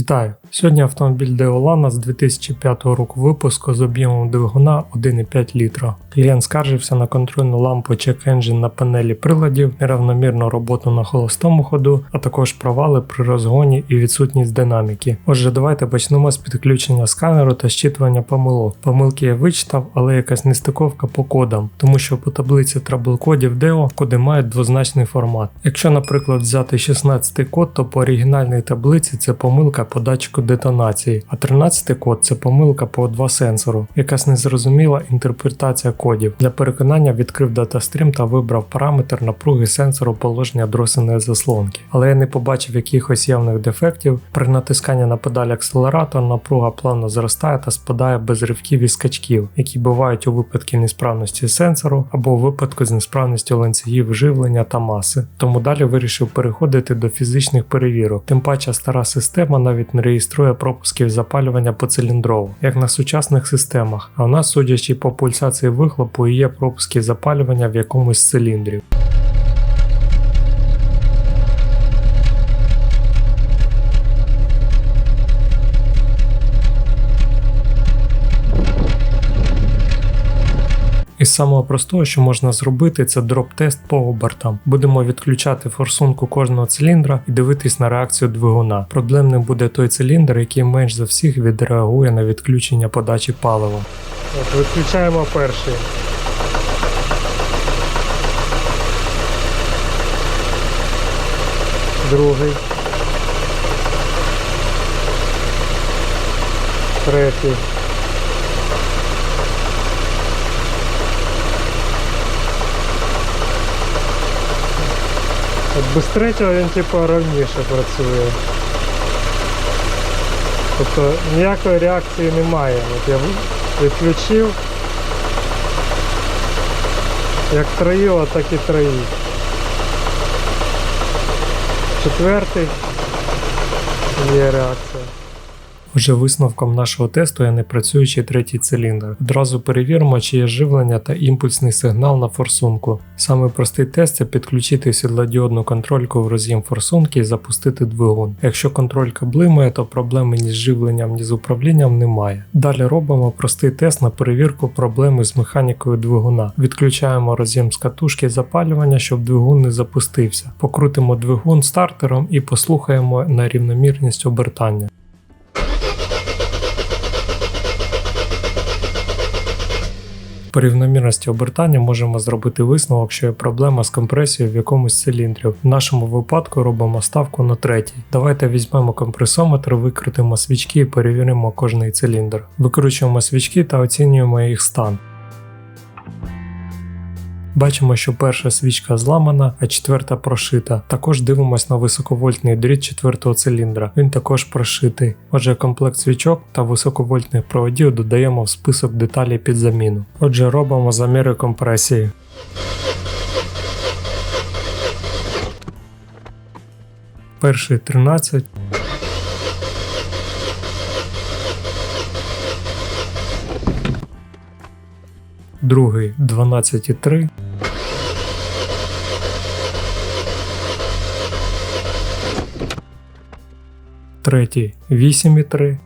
Вітаю! Сьогодні автомобіль Deolana з 2005 року випуску з об'ємом двигуна 1,5 літра. Клієнт скаржився на контрольну лампу Check Engine на панелі приладів, неравномірну роботу на холостому ходу, а також провали при розгоні і відсутність динаміки. Отже, давайте почнемо з підключення сканеру та щитування помилок. Помилки я вичитав, але якась нестиковка по кодам, тому що по таблиці трабл-кодів DEO коди мають двозначний формат. Якщо, наприклад, взяти 16 код, то по оригінальній таблиці це помилка по датчику детонації, а 13 код це помилка по O2 сенсору, якась незрозуміла інтерпретація кодів. Для переконання відкрив датастрім та вибрав параметр напруги сенсору положення дросельної заслонки. Але я не побачив якихось явних дефектів. При натисканні на педаль акселератора напруга плавно зростає та спадає без ривків і скачків, які бувають у випадку несправності сенсору або у випадку з несправністю ланцюгів живлення та маси. Тому далі вирішив переходити до фізичних перевірок. Тим паче стара система навіть не реєструє пропусків запалювання поциліндрово, як на сучасних системах. А у нас, судячи по пульсації вихлопу, є пропуски запалювання в якомусь з циліндрів. Із самого простого, що можна зробити, це дроп-тест по обертам. Будемо відключати форсунку кожного циліндра і дивитись на реакцію двигуна. Проблемним буде той циліндр, який менш за всіх відреагує на відключення подачі палива. От Виключаємо перший. Другий. Третій. От без третього він типу равніше працює. Тобто ніякої реакції немає. От я відключив. Як троїло, так і троїть. Четвертий є реакція. Вже висновком нашого тесту є непрацюючий третій циліндр. Одразу перевіримо, чи є живлення та імпульсний сигнал на форсунку. Самий простий тест це підключити світлодіодну контрольку в роз'єм форсунки і запустити двигун. Якщо контролька блимає, то проблеми ні з живленням, ні з управлінням немає. Далі робимо простий тест на перевірку проблеми з механікою двигуна. Відключаємо роз'єм з катушки запалювання, щоб двигун не запустився. Покрутимо двигун стартером і послухаємо на рівномірність обертання. По рівномірності обертання можемо зробити висновок, що є проблема з компресією в якомусь з циліндрів. В нашому випадку робимо ставку на третій. Давайте візьмемо компресометр, викрутимо свічки і перевіримо кожний циліндр. Викручуємо свічки та оцінюємо їх стан. Бачимо, що перша свічка зламана, а четверта прошита. Також дивимось на високовольтний дріт четвертого циліндра. Він також прошитий. Отже, комплект свічок та високовольтних проводів додаємо в список деталей під заміну. Отже, робимо заміри компресії. Перший 13. Другий 12,3. Третій 8,3.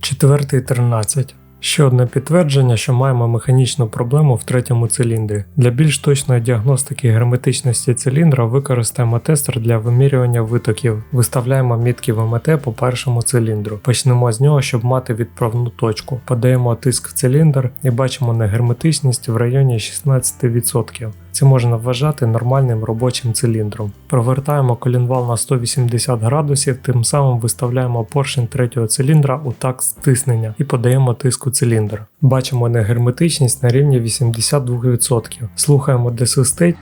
Четвертий 13. Ще одне підтвердження, що маємо механічну проблему в третьому циліндрі. Для більш точної діагностики герметичності циліндра використаємо тестер для вимірювання витоків. Виставляємо мітки ВМТ по першому циліндру. Почнемо з нього, щоб мати відправну точку. Подаємо тиск в циліндр і бачимо негерметичність в районі 16%. Це можна вважати нормальним робочим циліндром. Провертаємо колінвал на 180 градусів, тим самим виставляємо поршень третього циліндра у такт стиснення і подаємо тиск у циліндр. Бачимо негерметичність на рівні 82%. Слухаємо, де свистить.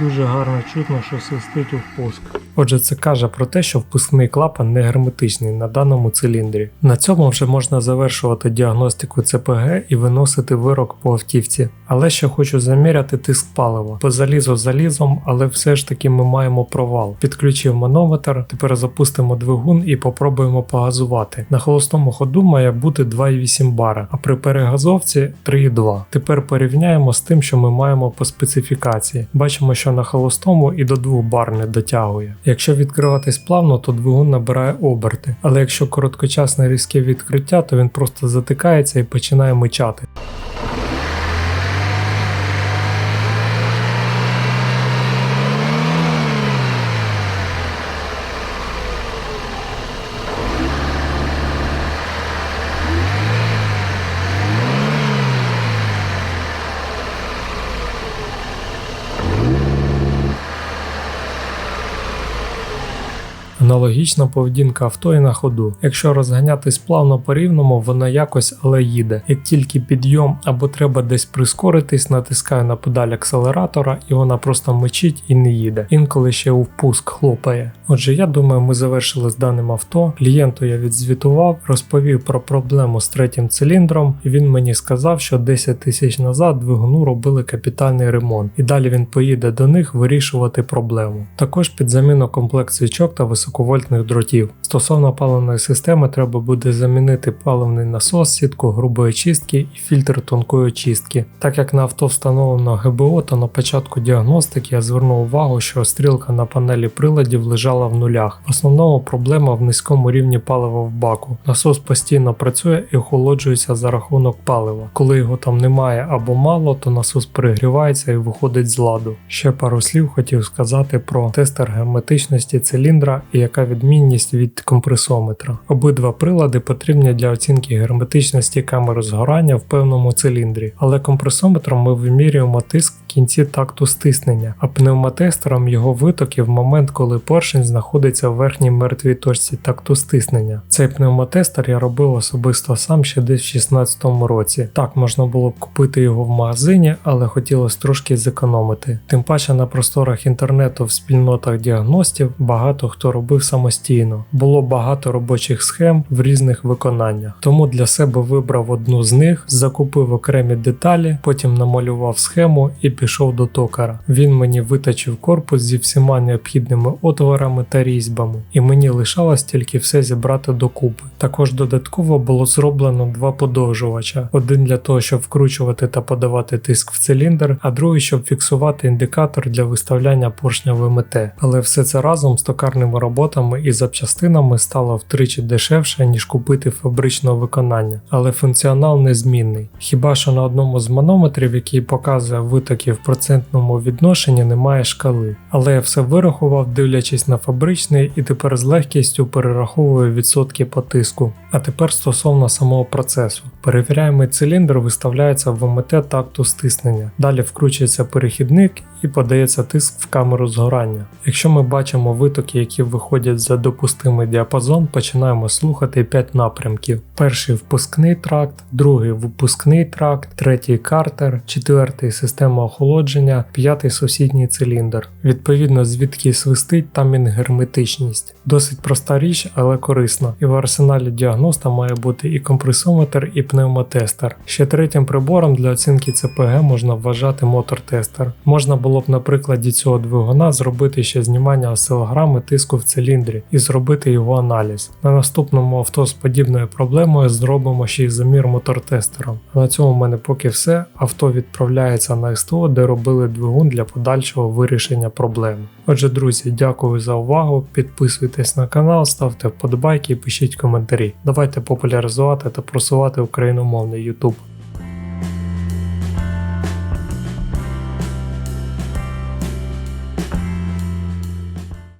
Дуже гарно чутно, що свистить у впуск. Отже, це каже про те, що впускний клапан не герметичний на даному циліндрі. На цьому вже можна завершувати діагностику ЦПГ і виносити вирок по автівці. Але ще хочу заміряти тиск палива. По залізу залізом, але все ж таки ми маємо провал. Підключив манометр, тепер запустимо двигун і попробуємо погазувати. На холостому ходу має бути 2,8 бара, а при перегазовці 3,2. Тепер порівняємо з тим, що ми маємо по специфікації. Бачимо, що на холостому і до 2 бар не дотягує. Якщо відкриватись плавно, то двигун набирає оберти, але якщо короткочасне різке відкриття, то він просто затикається і починає мичати. Аналогічна поведінка авто і на ходу. Якщо розганятись плавно по рівному, вона якось але їде. Як тільки підйом або треба десь прискоритись, натискаю на педаль акселератора і вона просто мечить і не їде. Інколи ще у впуск хлопає. Отже, я думаю, ми завершили з даним авто. Клієнту я відзвітував, розповів про проблему з третім циліндром, і він мені сказав, що 10 тисяч назад двигуну робили капітальний ремонт, і далі він поїде до них вирішувати проблему. Також під заміну комплект свічок та високовольтних дротів. Стосовно паливної системи, треба буде замінити паливний насос, сітку грубої чистки і фільтр тонкої очистки. Так як на авто встановлено ГБО, то на початку діагностики я звернув увагу, що стрілка на панелі приладів лежала в нулях. В основному проблема в низькому рівні палива в баку. Насос постійно працює і охолоджується за рахунок палива. Коли його там немає або мало, то насос перегрівається і виходить з ладу. Ще пару слів хотів сказати про тестер герметичності циліндра і яка відмінність від компресометра. Обидва прилади потрібні для оцінки герметичності камери згорання в певному циліндрі, але компресометром ми вимірюємо тиск в кінці такту стиснення, а пневмотестером його витоки в момент, коли поршень знаходиться в верхній мертвій точці такту стиснення. Цей пневмотестер я робив особисто сам ще десь в 2016 році. Так можна було б купити його в магазині, але хотілося трошки зекономити. Тим паче на просторах інтернету в спільнотах діагностів багато хто робив самостійно. Було багато робочих схем в різних виконаннях. Тому для себе вибрав одну з них, закупив окремі деталі, потім намалював схему і пішов до токара. Він мені виточив корпус зі всіма необхідними отворами та різьбами, і мені лишалось тільки все зібрати докупи. Також додатково було зроблено два подовжувача: один для того, щоб вкручувати та подавати тиск в циліндр, а другий, щоб фіксувати індикатор для виставляння поршня ВМТ. Але все це разом з токарними роботами і запчастинами стало втричі дешевше, ніж купити фабричного виконання, але функціонал незмінний. Хіба що на одному з манометрів, який показує витоки в процентному відношенні, немає шкали. Але я все вирахував, дивлячись на фабричний, і тепер з легкістю перераховую відсотки по тиску. А тепер стосовно самого процесу. Перевіряємий циліндр виставляється в ВМТ такту стиснення. Далі вкручується перехідник і подається тиск в камеру згорання. Якщо ми бачимо витоки, які виходять за допустимий діапазон, починаємо слухати 5 напрямків: перший впускний тракт, другий випускний тракт, третій картер, четвертий система охолодження, п'ятий сусідній циліндр. Відповідно, звідки свистить, там і герметичність. Досить проста річ, але корисна. І в арсеналі діагноста має бути і компресометр, і пневмотестер. Ще третім прибором для оцінки ЦПГ можна вважати мотор-тестер. Можна було б на прикладі цього двигуна зробити ще знімання осцилограми тиску в циліндрі і зробити його аналіз. На наступному авто з подібною проблемою зробимо ще й замір мотор-тестером. На цьому в мене поки все. Авто відправляється на СТО, де робили двигун для подальшого вирішення проблеми. Отже, друзі, дякую за увагу. Підписуйтесь на канал, ставте вподобайки і пишіть коментарі. Давайте популяризувати та просувати україномовний YouTube.